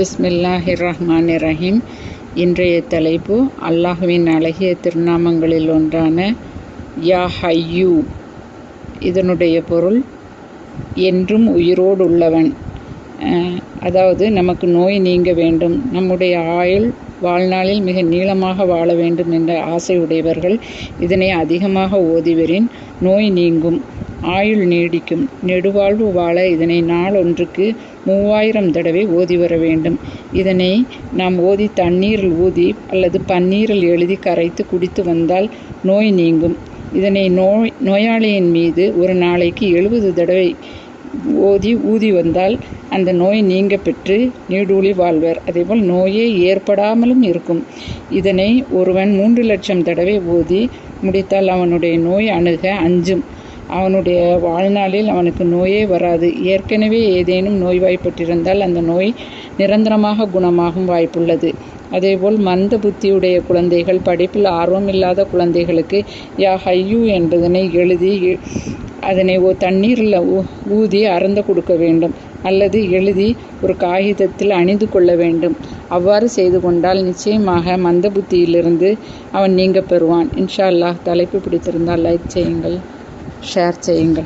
பிஸ்மில்லாஹிர் ரஹ்மான் ரஹீம் இன்றைய தலைப்பு அல்லாஹுவின் அழகிய திருநாமங்களில் ஒன்றான யா ஹையூ. இதனுடைய பொருள் என்றும் உயிரோடு உள்ளவன் அதாவது நமக்கு நோய் நீங்க வேண்டும். நம்முடைய ஆயுள் வாழ்நாளில் மிக நீளமாக வாழ வேண்டும் என்ற ஆசை உடையவர்கள் இதனை அதிகமாக ஓதிவரின் நோய் நீங்கும். ஆயுள் நீடிக்கும். நெடுவாழ்வு வாழ இதனை நாளொன்றுக்கு மூவாயிரம் தடவை ஓதி வர வேண்டும். இதனை நாம் ஓதி தண்ணீரில் ஊதி அல்லது பன்னீரில் எழுதி கரைத்து குடித்து வந்தால் நோய் நீங்கும். இதனை நோய் நோயாளியின் மீது ஒரு நாளைக்கு எழுபது தடவை ஓதி ஊதி வந்தால் அந்த நோய் நீங்க பெற்று நீடூழி வாழ்வர். அதேபோல் நோயே ஏற்படாமலும் இருக்கும். இதனை ஒருவன் மூன்று லட்சம் தடவை ஓதி முடித்தால் அவனுடைய நோய் அணுக அஞ்சும். அவனுடைய வாழ்நாளில் அவனுக்கு நோயே வராது. ஏற்கனவே ஏதேனும் நோய்வாய்ப்பட்டிருந்தால் அந்த நோய் நிரந்தரமாக குணமாகும் வாய்ப்புள்ளது. அதேபோல் மந்த புத்தியுடைய குழந்தைகள் படிப்பில் ஆர்வமில்லாத குழந்தைகளுக்கு யா ஹையூ என்பதனை எழுதி அதனை ஓ தண்ணீரில் ஊ- ஊதி அறந்த கொடுக்க வேண்டும். அல்லது எழுதி ஒரு காகிதத்தில் அணிந்து கொள்ள வேண்டும். அவ்வாறு செய்து கொண்டால் நிச்சயமாக மந்த புத்தியிலிருந்து அவன் நீங்க பெறுவான். இன்ஷா அல்லாஹ் தலைப்பு பிடித்திருந்தால் லைக் செய்யுங்கள். ஷேர் செய்யுங்கள்